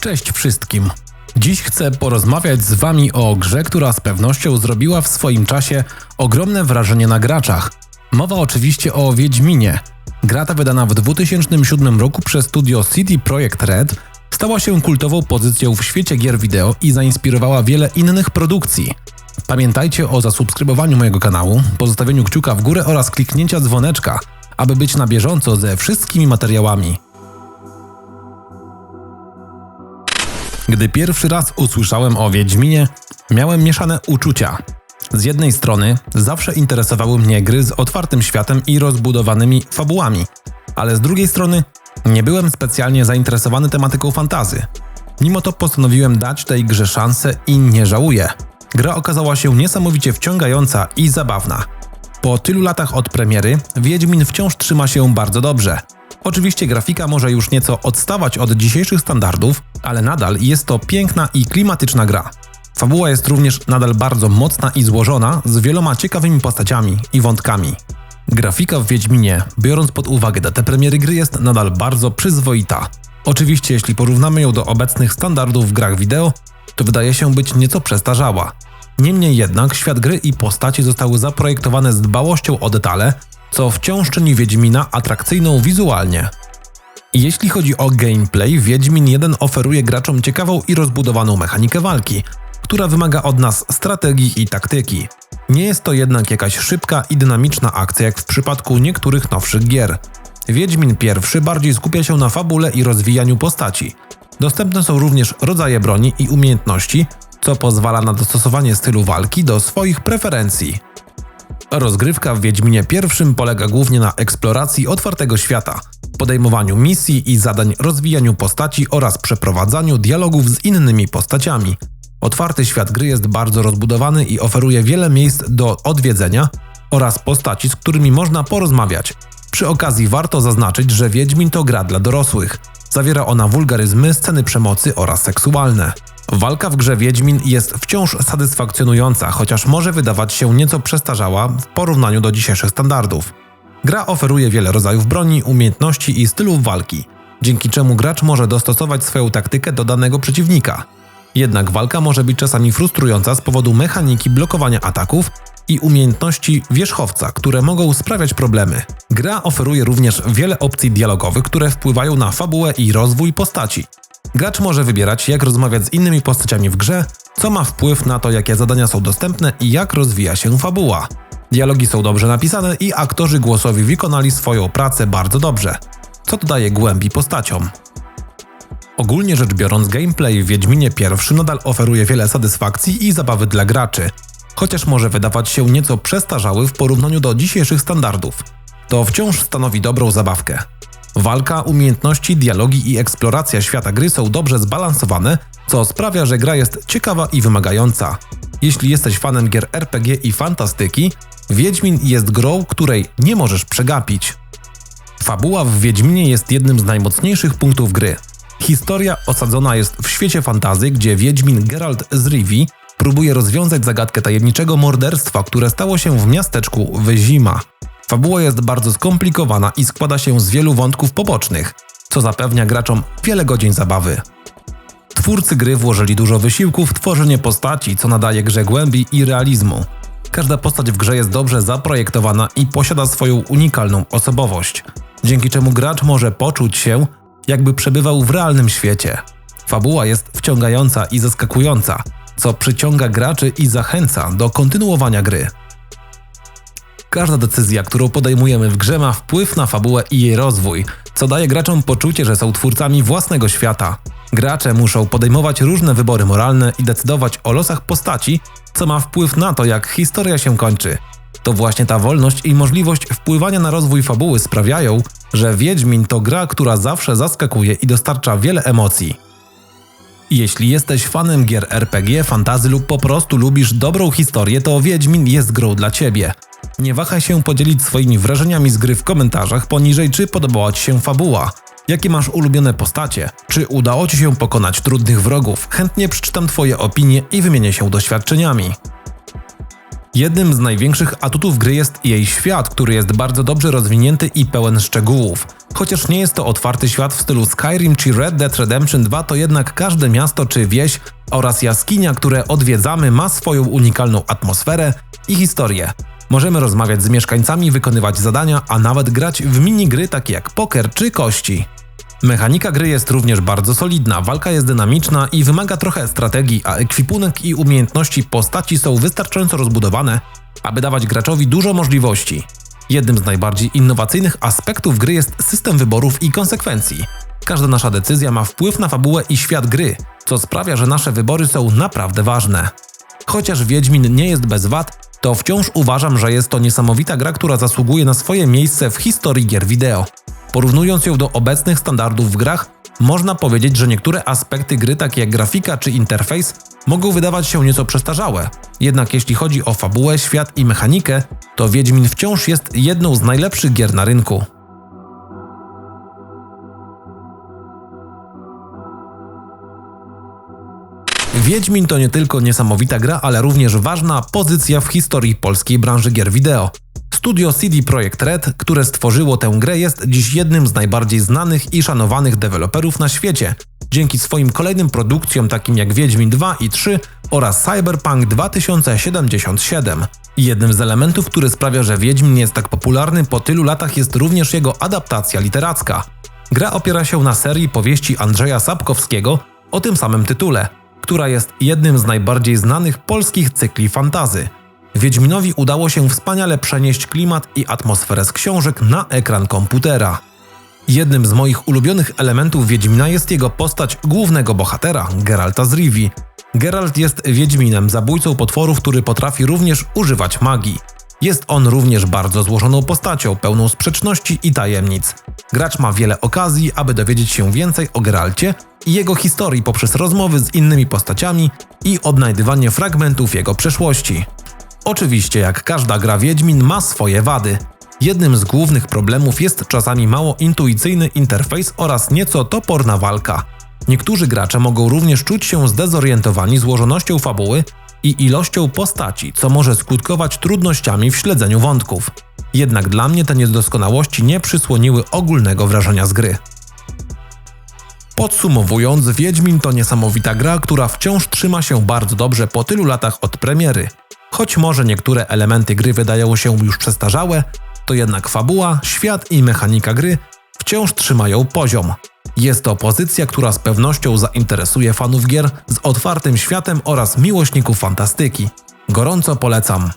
Cześć wszystkim. Dziś chcę porozmawiać z Wami o grze, która z pewnością zrobiła w swoim czasie ogromne wrażenie na graczach. Mowa oczywiście o Wiedźminie. Gra ta wydana w 2007 roku przez studio CD Projekt Red stała się kultową pozycją w świecie gier wideo i zainspirowała wiele innych produkcji. Pamiętajcie o zasubskrybowaniu mojego kanału, pozostawieniu kciuka w górę oraz kliknięcia dzwoneczka, aby być na bieżąco ze wszystkimi materiałami. Gdy pierwszy raz usłyszałem o Wiedźminie, miałem mieszane uczucia. Z jednej strony zawsze interesowały mnie gry z otwartym światem i rozbudowanymi fabułami, ale z drugiej strony nie byłem specjalnie zainteresowany tematyką fantazy. Mimo to postanowiłem dać tej grze szansę i nie żałuję. Gra okazała się niesamowicie wciągająca i zabawna. Po tylu latach od premiery, Wiedźmin wciąż trzyma się bardzo dobrze. Oczywiście grafika może już nieco odstawać od dzisiejszych standardów, ale nadal jest to piękna i klimatyczna gra. Fabuła jest również nadal bardzo mocna i złożona, z wieloma ciekawymi postaciami i wątkami. Grafika w Wiedźminie, biorąc pod uwagę datę premiery gry, jest nadal bardzo przyzwoita. Oczywiście, jeśli porównamy ją do obecnych standardów w grach wideo, to wydaje się być nieco przestarzała. Niemniej jednak świat gry i postaci zostały zaprojektowane z dbałością o detale, co wciąż czyni Wiedźmina atrakcyjną wizualnie. Jeśli chodzi o gameplay, Wiedźmin 1 oferuje graczom ciekawą i rozbudowaną mechanikę walki, która wymaga od nas strategii i taktyki. Nie jest to jednak jakaś szybka i dynamiczna akcja jak w przypadku niektórych nowszych gier. Wiedźmin I bardziej skupia się na fabule i rozwijaniu postaci. Dostępne są również rodzaje broni i umiejętności, co pozwala na dostosowanie stylu walki do swoich preferencji. Rozgrywka w Wiedźminie I polega głównie na eksploracji otwartego świata, podejmowaniu misji i zadań, rozwijaniu postaci oraz przeprowadzaniu dialogów z innymi postaciami. Otwarty świat gry jest bardzo rozbudowany i oferuje wiele miejsc do odwiedzenia oraz postaci, z którymi można porozmawiać. Przy okazji warto zaznaczyć, że Wiedźmin to gra dla dorosłych. Zawiera ona wulgaryzmy, sceny przemocy oraz seksualne. Walka w grze Wiedźmin jest wciąż satysfakcjonująca, chociaż może wydawać się nieco przestarzała w porównaniu do dzisiejszych standardów. Gra oferuje wiele rodzajów broni, umiejętności i stylów walki, dzięki czemu gracz może dostosować swoją taktykę do danego przeciwnika. Jednak walka może być czasami frustrująca z powodu mechaniki blokowania ataków i umiejętności wierzchowca, które mogą sprawiać problemy. Gra oferuje również wiele opcji dialogowych, które wpływają na fabułę i rozwój postaci. Gracz może wybierać, jak rozmawiać z innymi postaciami w grze, co ma wpływ na to, jakie zadania są dostępne i jak rozwija się fabuła. Dialogi są dobrze napisane i aktorzy głosowi wykonali swoją pracę bardzo dobrze, co dodaje głębi postaciom. Ogólnie rzecz biorąc, gameplay w Wiedźminie I nadal oferuje wiele satysfakcji i zabawy dla graczy, chociaż może wydawać się nieco przestarzały w porównaniu do dzisiejszych standardów. To wciąż stanowi dobrą zabawkę. Walka, umiejętności, dialogi i eksploracja świata gry są dobrze zbalansowane, co sprawia, że gra jest ciekawa i wymagająca. Jeśli jesteś fanem gier RPG i fantastyki, Wiedźmin jest grą, której nie możesz przegapić. Fabuła w Wiedźminie jest jednym z najmocniejszych punktów gry. Historia osadzona jest w świecie fantazy, gdzie Wiedźmin Geralt z Rivi próbuje rozwiązać zagadkę tajemniczego morderstwa, które stało się w miasteczku Wyzima. Fabuła jest bardzo skomplikowana i składa się z wielu wątków pobocznych, co zapewnia graczom wiele godzin zabawy. Twórcy gry włożyli dużo wysiłku w tworzenie postaci, co nadaje grze głębi i realizmu. Każda postać w grze jest dobrze zaprojektowana i posiada swoją unikalną osobowość, dzięki czemu gracz może poczuć się, jakby przebywał w realnym świecie. Fabuła jest wciągająca i zaskakująca, co przyciąga graczy i zachęca do kontynuowania gry. Każda decyzja, którą podejmujemy w grze ma wpływ na fabułę i jej rozwój, co daje graczom poczucie, że są twórcami własnego świata. Gracze muszą podejmować różne wybory moralne i decydować o losach postaci, co ma wpływ na to, jak historia się kończy. To właśnie ta wolność i możliwość wpływania na rozwój fabuły sprawiają, że Wiedźmin to gra, która zawsze zaskakuje i dostarcza wiele emocji. Jeśli jesteś fanem gier RPG, fantazy lub po prostu lubisz dobrą historię, to Wiedźmin jest grą dla Ciebie. Nie wahaj się podzielić swoimi wrażeniami z gry w komentarzach poniżej, czy podobała Ci się fabuła. Jakie masz ulubione postacie? Czy udało Ci się pokonać trudnych wrogów? Chętnie przeczytam Twoje opinie i wymienię się doświadczeniami. Jednym z największych atutów gry jest jej świat, który jest bardzo dobrze rozwinięty i pełen szczegółów. Chociaż nie jest to otwarty świat w stylu Skyrim czy Red Dead Redemption 2, to jednak każde miasto czy wieś oraz jaskinia, które odwiedzamy, ma swoją unikalną atmosferę i historię. Możemy rozmawiać z mieszkańcami, wykonywać zadania, a nawet grać w minigry takie jak poker czy kości. Mechanika gry jest również bardzo solidna, walka jest dynamiczna i wymaga trochę strategii, a ekwipunek i umiejętności postaci są wystarczająco rozbudowane, aby dawać graczowi dużo możliwości. Jednym z najbardziej innowacyjnych aspektów gry jest system wyborów i konsekwencji. Każda nasza decyzja ma wpływ na fabułę i świat gry, co sprawia, że nasze wybory są naprawdę ważne. Chociaż Wiedźmin nie jest bez wad, to wciąż uważam, że jest to niesamowita gra, która zasługuje na swoje miejsce w historii gier wideo. Porównując ją do obecnych standardów w grach, można powiedzieć, że niektóre aspekty gry, takie jak grafika czy interfejs, mogą wydawać się nieco przestarzałe. Jednak jeśli chodzi o fabułę, świat i mechanikę, to Wiedźmin wciąż jest jedną z najlepszych gier na rynku. Wiedźmin to nie tylko niesamowita gra, ale również ważna pozycja w historii polskiej branży gier wideo. Studio CD Projekt Red, które stworzyło tę grę, jest dziś jednym z najbardziej znanych i szanowanych deweloperów na świecie. Dzięki swoim kolejnym produkcjom takim jak Wiedźmin 2 i 3 oraz Cyberpunk 2077. Jednym z elementów, który sprawia, że Wiedźmin jest tak popularny po tylu latach jest również jego adaptacja literacka. Gra opiera się na serii powieści Andrzeja Sapkowskiego o tym samym tytule, która jest jednym z najbardziej znanych polskich cykli fantazy. Wiedźminowi udało się wspaniale przenieść klimat i atmosferę z książek na ekran komputera. Jednym z moich ulubionych elementów Wiedźmina jest jego postać głównego bohatera, Geralta z Rivi. Geralt jest Wiedźminem, zabójcą potworów, który potrafi również używać magii. Jest on również bardzo złożoną postacią, pełną sprzeczności i tajemnic. Gracz ma wiele okazji, aby dowiedzieć się więcej o Geralcie i jego historii poprzez rozmowy z innymi postaciami i odnajdywanie fragmentów jego przeszłości. Oczywiście, jak każda gra Wiedźmin ma swoje wady. Jednym z głównych problemów jest czasami mało intuicyjny interfejs oraz nieco toporna walka. Niektórzy gracze mogą również czuć się zdezorientowani złożonością fabuły i ilością postaci, co może skutkować trudnościami w śledzeniu wątków. Jednak dla mnie te niedoskonałości nie przysłoniły ogólnego wrażenia z gry. Podsumowując, Wiedźmin to niesamowita gra, która wciąż trzyma się bardzo dobrze po tylu latach od premiery. Choć może niektóre elementy gry wydają się już przestarzałe, to jednak fabuła, świat i mechanika gry wciąż trzymają poziom. Jest to pozycja, która z pewnością zainteresuje fanów gier z otwartym światem oraz miłośników fantastyki. Gorąco polecam.